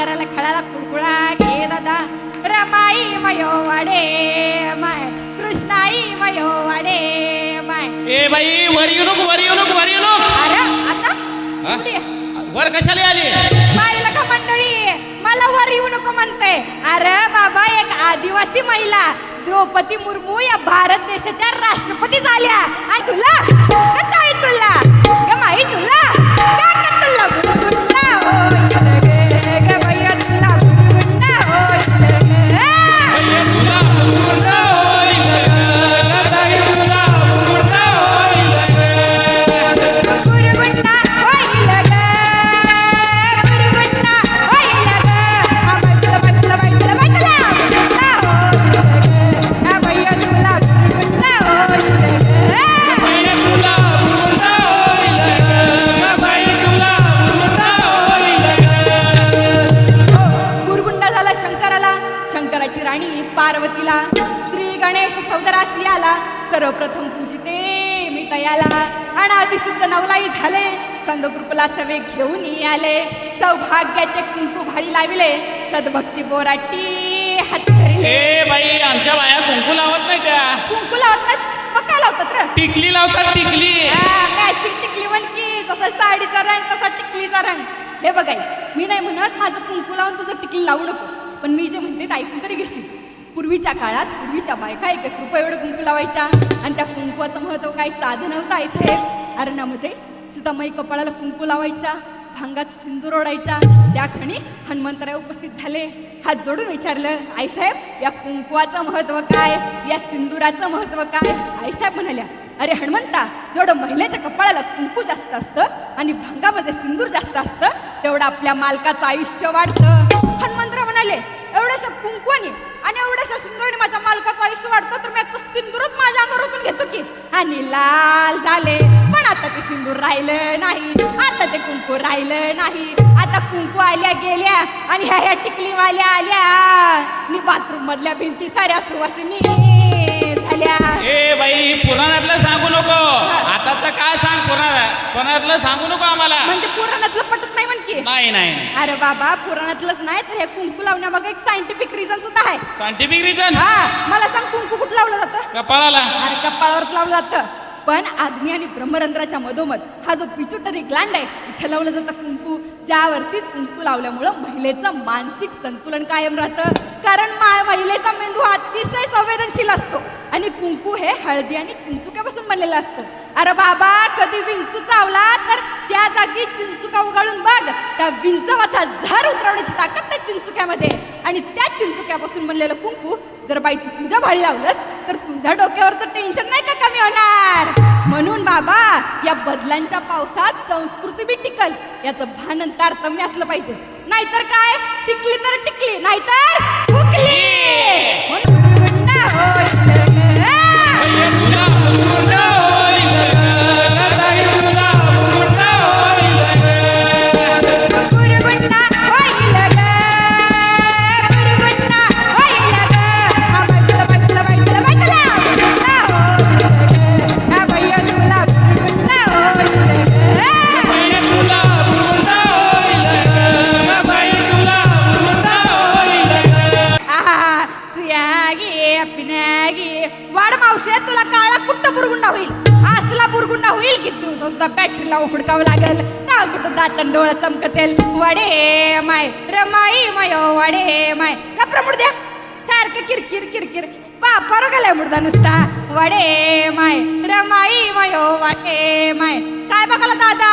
म्हाताऱ्याला खळाला कुळकुळा घे दादा. रमाई मयो वाडे माय. कृष्णाई मयो वाडे माय. ए बाई वर येऊ नको वर येऊ नको वर येऊ नको. अरे आता? हा? वर कशाला आली? पाहिलं का मंडळी? मला वर येऊ नको म्हणते. अरे बाबा एक आदिवासी महिला. द्रौपदी मुर्मू या भारत देशाच्या राष्ट्रपती झाल्या. आणि तुला? ताई तुला? माई तुला? का तुला गे, आला सर्वप्रथम पूजिते मी तयाला. अनादी शुद्ध नवलाई झाले संदग्रुपला सवे घेऊन आले सौभाग्याचे कुंकू भाडी लाविले सद्भक्ती बोराटी हात धरले. बाई आमच्या बाया कुंकू लावत नाही त्या. कुंकू लावतात पक्का लावतात र. टिकली लावतात टिकली. मॅचिंग टिकली म्हण की तसा साडीचा रंग तसा टिकलीचा रंग. हे बघाय मी नाही म्हणत माझं कुंकू लावून तुझं टिकली लावू नको पण मी जे म्हणते ते ऐकून तरी घेशील. पूर्वीच्या काळात पूर्वीच्या बायका एक एक रुपये एवढं कुंकू लावायच्या. आणि त्या कुंकवाचं महत्त्व काही साधन नव्हतं आई साहेब. अरण्यामध्ये सीतामाई कपाळाला कुंकू लावायच्या भांगात सिंदूर ओढायच्या. त्या क्षणी हनुमंतराय उपस्थित झाले. हात जोडून विचारलं आईसाहेब या कुंकवाचं महत्त्व काय? या सिंदुराचं महत्त्व काय? आईसाहेब म्हणाल्या अरे हनुमंता जेवढं महिलेच्या कपाळाला कुंकू जास्त असतं आणि भांगामध्ये सिंदूर जास्त असतं तेवढं आपल्या मालकाचं आयुष्य वाढतं. हनुमंतराव म्हणाले एवढ्याशा कुंकवाने आणि एवढ्याशा सिंदूराने माझ्या मालकाचं आयुष्य वाढतं तर मी आता सिंदूरच माझ्या अंगावर ओतून घेतो की. आणि लाल झाले पण आता ते सिंदूर राहिलं नाही आता ते कुंकू राहिलं नाही. आता कुंकू आल्या गेल्या आणि ह्या ह्या टिकलीवाल्या आल्या. आणि बाथरूम मधल्या भिंती साऱ्या सुवासिनी झाल्या. ए बाई पुराणातलं सांगू नको. आताच काय सांग पुराणा पुराणातलं सांगू नको आम्हाला. म्हणजे पुराणातलं पटत नाही म्हणकी. नाही नाही नाही. अरे बाबा पुराणातलंच नाही तर हे कुंकू लावण्यामागे एक सायंटिफिक रिझन सुद्धा आहे. सायंटिफिक रिझन हा मला सांग कुंकू कुठं लावलं जातं? कपाळाला. अरे कपाळावरच लावलं जातं. पण आदमी आणि ब्रह्मरंध्राच्या मधोमध हा जो पिचुटरी ग्लँड आहे इथे लावलं जातं कुंकू. ज्यावरती कुंकू लावल्यामुळं महिलेचं मानसिक संतुलन कायम राहतं. कारण मा- महिलेचा मेंदू अतिशय संवेदनशील असतो. आणि कुंकू हे हळदी आणि चिंचुक्यापासून बनलेलं असतं. अरे बाबा कधी विंचू चावला तर त्या जागी चिंचुका उगाळून बघ. त्या विंचवाचा झर उतरवण्याची ताकद त्या चिंचुक्यामध्ये. आणि त्या चिंचुक्यापासून बनलेलं कुंकू जर बाई तू तुझ्या भाळी लावलंस तर तुझ्या डोक्यावरचं टेन्शन नाही का कमी होणार? या बदलांच्या पावसात संस्कृती बी टिकल याचं भान तारतम्य असलं पाहिजे. नाहीतर काय? टिकली तर टिकली नाहीतर हुकली. बुरगुंडा दिवस की सुद्धा बॅटरीला हुडकावं लागेल. ना कुठं दातन डोळा चमकतेल. वाडे माय. रमाई मायो वाडे माय. का द्या सारखं किरकिर किरकिर. बापार गेलाय मुर्दा नुसता. वाडे माय. रमाई मायो वाडे माय. काय बघाला दादा?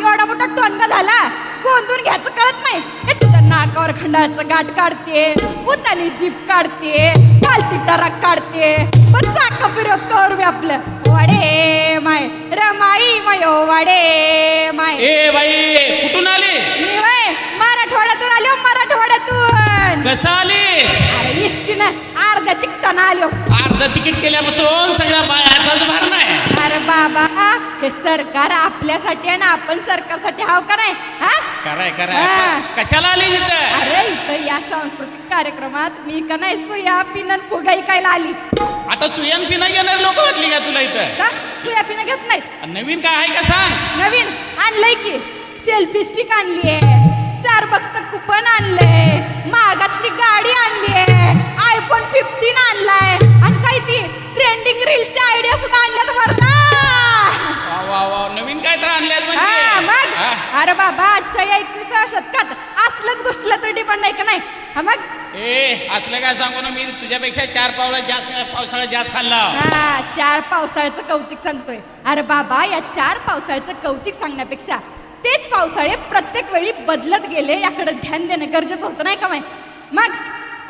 एवढा मोठा टोनगा झाला. गोंधून घ्यायचं कळत नाही. हे तुझ्या नाकावर खंडाचं गाठ काढते. उतानी जीप काढते. पालती टरक काढते. पण चाक फिरत करू आपलं. वाडे माय. रमा मायो वाडे माय. ए बाई कुठून आली? मी वय मराठवाड्यातून आलो मराठवाड्यातून. कसं आली? अरे इष्टीनं तिकटानं आलो अर्ध तिकीट केल्यापासून सगळ्या बायाचाच भार नाही. अरे बाबा हे सरकार आपल्यासाठी आहे ना आपण सरकारसाठी हाव का नाही? हा? कराय हा. कराय कशाला आली तिथं अरे इथं या सांस्कृतिक कार्यक्रमात मी का नाही सुया पिनन फुगा ऐकायला आली. आता सुयन पिना घेणार लोक वाटली का तुला इथं? का? सुया पिनं घेत नाहीत. नवीन काय आहे का सांग? नवीन आणलंय की. सेल्फी स्टिक आणलीये. स्टारबक्सचं कुपन आणलंय. मागातली गाडी आणलीये. फिफ्टीन आणलाय. आणि काय ती? ट्रेंडिंग रील्सच्या आयडिया सुद्धा आणल्यात वरना. वा वा वा. नवीन काय तर आणले हा, मग. म्हणजे अरे बाबा आजच्या या एकविसाव्या शतकात असलंच गोष्टीला तर डिपेंड आहे का नाही? हा मग? ए असलं काय सांगू ना मी? तुझ्यापेक्षा चार पावला जास्त पावसाळ्यात जास्त खाल्ला. हा चार पावसाळ्याचं कौतिक सांगतोय. अरे बाबा या चार पावसाळ्याचं कौतिक सांगण्यापेक्षा तेच पावसाळे प्रत्येक वेळी बदलत गेले याकडे ध्यान देणं गरजेचं होतं नाही का माहीत? मग?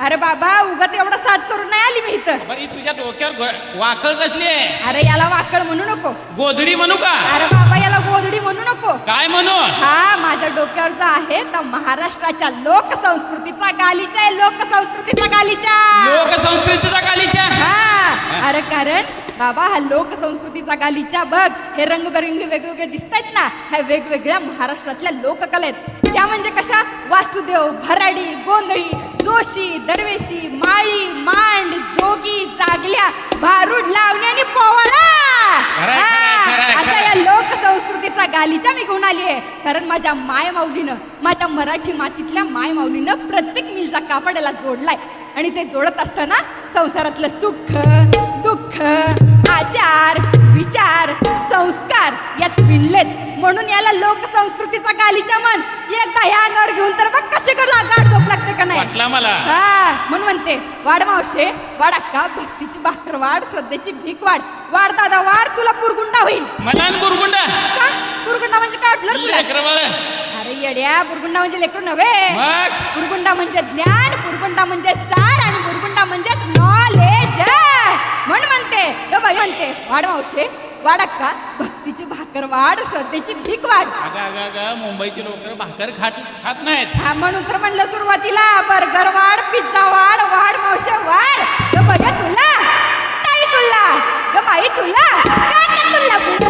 अरे बाबा उगाच एवढा साज करून नाही आली मी इथं. बरी तुझ्या डोक्यावर वाकळ कसली आहे? अरे याला वाकड म्हणू नको. गोधडी म्हणू का? अरे बाबा याला गोधडी म्हणू नको. काय म्हणू? हा माझ्या डोक्यावर जो आहे तर महाराष्ट्राच्या लोकसंस्कृतीचा गालीचा आहे लोकसंस्कृतीचा गालीचा. लोकसंस्कृतीचा गालीच्या हा अरे कारण बाबा हा लोकसंस्कृतीचा गालीचा बघ. हे रंगबेरंगी वेगवेगळे दिसत आहेत ना ह्या वेगवेगळ्या महाराष्ट्रातल्या लोककला आहेत. त्या म्हणजे कशा? वासुदेव भराडी गोंधळी जोशी दरवेशी माळी मांड जोगी जागल्या भारूड लावणी आणि पोवाडा! अशा या लोकसंस्कृतीचा गालीचा मी घेऊन आली आहे. कारण माझ्या माय माऊलीनं माझ्या मराठी मातीतल्या माय माऊलीनं प्रत्येक मिलचा कापड याला जोडलाय. आणि ते जोडत असताना संसारातलं सुख दुःख आचार विचार संस्कार यात विणलेत. म्हणून याला लोकसंस्कृतीचा गालीचा मन एकदा ह्या अंगावर घेऊन तर बघ कसे करता झोप लागते का नाही. वाटला मला. हा म्हणून म्हणते वाढ मावशे वाड अक्का भक्तीची भाकर वाढ श्रद्धेची भीक वाढ. वाढ दादा वाढ तुला पुरगुंडा होईल. मला न बुरगुंडा का? पुरगुंडा म्हणजे काय वाटलं तुला. अरे येड्या बुरगुंडा म्हणजे लेकरू नव्हे. मग? बुरगुंडा म्हणजे ज्ञान बुरगुंडा म्हणजे सार बाई म्हणते वाढ मावशे वाडक्का भक्तीची भाकर वाढ सध्याची भीक वाढ. मुंबईची लोक भाकर खात खात नाहीत. हा म्हणून तर म्हणलं सुरुवातीला बर्गर वाढ पिझ्झा वाढ वाढ मावशे वाढ. तुला. ताई तुला. ग माई तुला. तुला?